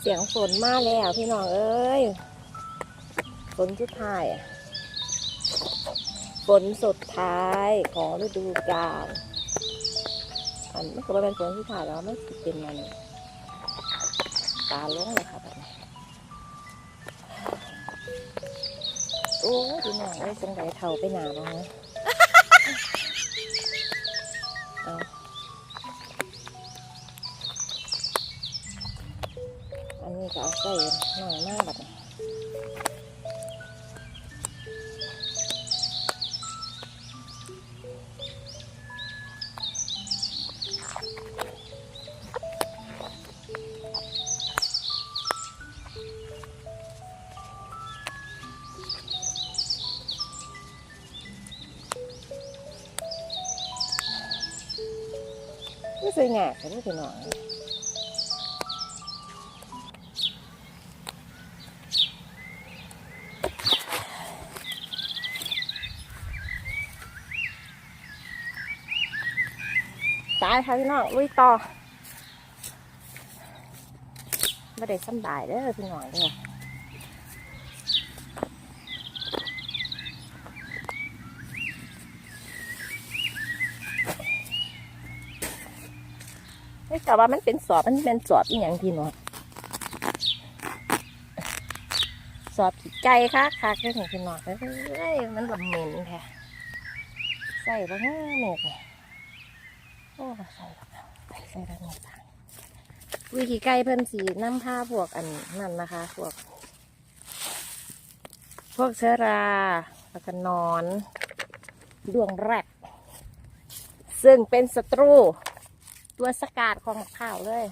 เสียงฝนมาแล้วพี่น้องเอ้ยฝนสุดท้ายอะฝนสุดท้ายของฤดูกาลอันไม่เคยเป็นฝนสุดท้ายแล้วไม่สิดเป็นมันตาล้งเลยค่ะแบบนี้โอ้พี่น้องเอ้ยสงสัยเท่าไปหนาบ้างนะเอา กเอาใส่หน่อยมากแบบนี้ไม่ใช่แง่ค่ะนี่คือหน่อยายค่ะพี่น้องลุยต่อไม่ได้สำบายเด้อพี่น้องเด้อไม่กล่าวว่ามันเป็นสอบ มันเป็นสอบอีหยังพี่น้องสอบขี้ไก่ค่ะค่ะก็ถึงพี่น้องเอ้ยมันลำเหม็นแท้ใส่บ้างเม็ดเนี่ย อ้ใส่แล้วใส่ใส่แล้วนี่ต่างวิธีไก่เพิ่นสีน้ำผ้าพวกอันนั่นนะคะ พวก พวกเชื้อราแล้วก็นอนดวงแรกซึ่งเป็นศัตรู ตัวสกัดของมะพร้าวเลย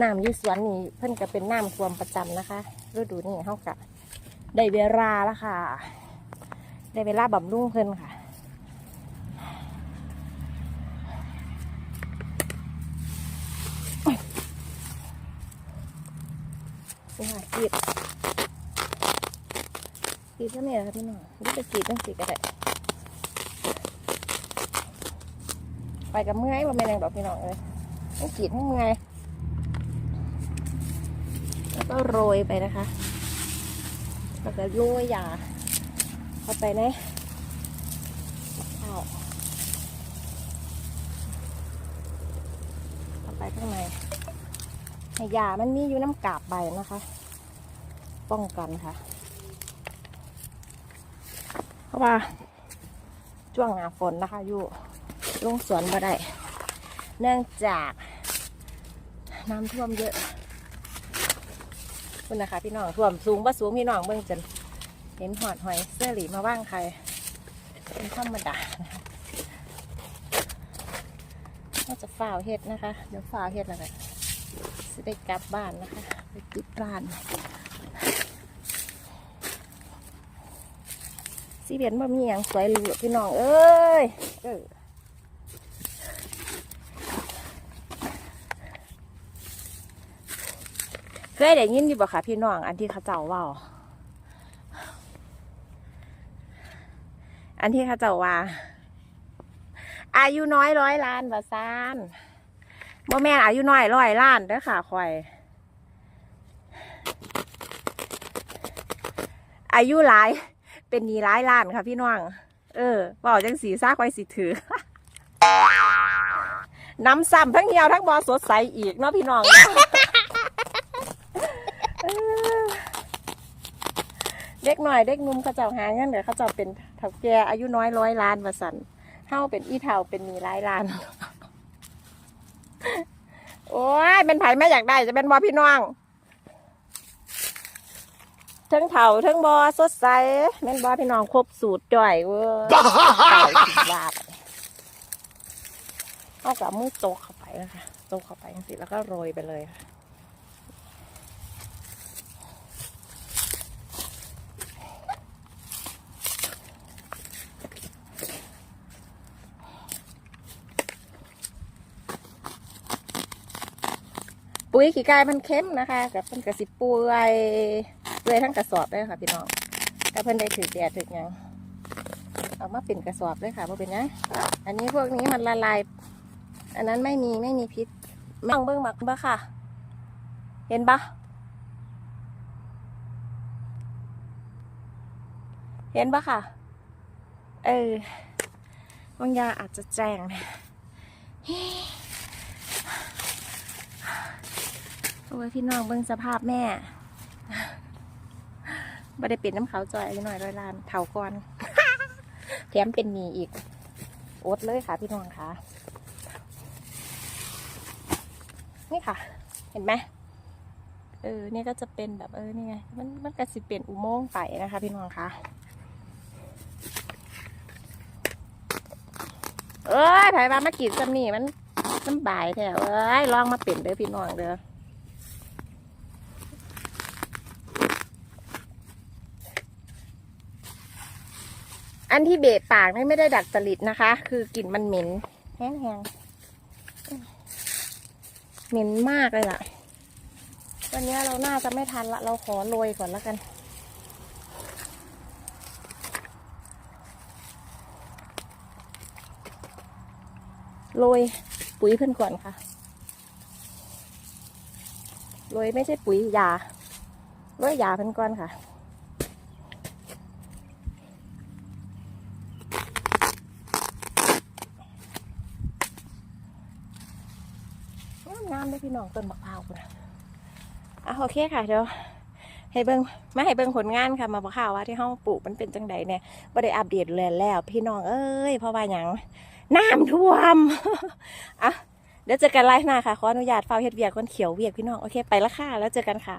น้ำยูสวนนี่เพิ่นก็เป็นน้ำท่วมประจำนะคะฤดูนี้เฮากะได้เวลาแล้วค่ะ ได้เวลาบำรุงเพิ่นค่ะ นี่ค่ะกรีดกีดก็ไม่ค่ะพี่น้องนี่จะกีดต้องกรีดก็ได้ไปกับเมื่อยว่าไม่นแรงดอกพี่น้องเลยต้องกีดให้เมื่อยแล้วก็โรยไปนะคะแล้วก็โรยยาเข้าไปในข้าวเข้าไปข้างใน ให้ยามันมีอยู่น้ำกาบใบนะคะ ป้องกันค่ะ เพราะว่าช่วงหน้าฝนนะคะ อยู่ลงสวนบ่ได้เนื่องจากน้ำท่วมเยอะคุณนะคะพี่น้องท่วมสูงว่าสูงพี่น้องเบิ่งจนเห็นหอดหอยเสื้อหลีมาว่างใครเป็นธรรมดานะคะน่าจะฝ่าวเห็ดนะคะ เดี๋ยวฝ่าวเห็ดแล้วกัน จะได้กลับบ้านนะคะไปปิดบ้านสีเบียนบ่มีอย่างสวยหรือพี่น้องเอ้ยเออเคยได้ยินอยู่บ่คะพี่น้องอันที่เขาเจ้าว่าอันที่เขาเจ้าว่า อายุน้อยร้อยล้านว่าซาน บ่แม่นอายุน้อยร้อยล้านเด้อค่ะคอย อายุหลายเป็นหนีร้ายล้านค่ะพี่น้อง เออบอกจังสีซ่าคอยสิถือน้ำซ้ำทั้งเหี่ยวทั้งบอสดใสอีกเนาะพี่น้อง เด็กหน่อยเด็กนุ่มเขาเจ้าหาเงินเดี๋ยวเขาเจ้าเป็นเฒ่าแก่อายุน้อยร้อยล้านมาสันเฮาเป็นอีเท่าเป็นหนีร้ายล้าน โอ้ยเป็นไผ่ไม่อยากได้จะเป็นบอพี่น้องทั้งเถาทั้งบอสดใสแม่นบอพี่น้องครบสูตรจ่อยเว้ยเต่าสิบบาทเอากับมือโตกเข้าไปนะคะโตกเข้าไปสิแล้วก็โรยไปเลยค่ะ ปุ๋ยขี้ไก่มันเข้มนะคะกับเพิ่นกระสิปุยเปื่อยทั้งกระสอบเลยค่ะพี่น้องถ้าเพิ่นได้ถือแดดถือยังเอามาเป็นกระสอบเลยค่ะว่าเป็นหยังอันนี้พวกนี้มันละลาย อันนั้นไม่มีไม่มีพิษม่งเบิ่งมักบ่ค่ะ เห็นปะเห็นปะค่ะ เออบางยาอาจจะแจ้งนะ โอ้ยพี่น้องเบิ่งสภาพแม่บ่ได้เป็นน้ำเขาวจอยอายุหน่อยร้อยล้านเถาก่อน แถมเป็นหมีอีกอดเลยค่ะพี่น้องค่ะ นี่ค่ะ เห็นไหมเออเนี่ยก็จะเป็นแบบเออนี่ไงมันมันก็สิเป็นอุโมงค์ไปนะคะ พี่น้องค่ะเอ้ยไผว่ามากินจำนี่มันมันบ่ายแถวเอ้ยลองมาเป็นเด้อพี่น้องเด้อ อันที่เบะปากนี่ไม่ได้ดัดจริตนะคะ คือกลิ่นมันเหม็นแห้งๆเหม็นมากเลยล่ะ วันนี้เราน่าจะไม่ทันละ เราขอโรยก่อนแล้วกันโรยปุ๋ยเพื่อนก่อนค่ะโรยไม่ใช่ปุ๋ยยาโรยยาเพื่อนก่อนค่ะ งามเลยพี่น้องต้นมะพร้าวคุณอะโอเคค่ะเดี๋ยวให้เบิ้งมาให้เบิ้งผลงานค่ะมาบอกข่าวว่าที่ห้องปลูกมันเป็นจังไดเนี่ยบ่ได้อัปเดตเลยแล้ว พี่น้องเอ้ยเพราะว่าหยังน้ำท่วมอะเดี๋ยวเจอกันไลฟ์หน้าค่ะขออนุญาตเฝ้าเฮ็ดเวียกคนเขียวเวียกพี่น้องโอเคไปละค่ะแล้วเจอกันค่ะ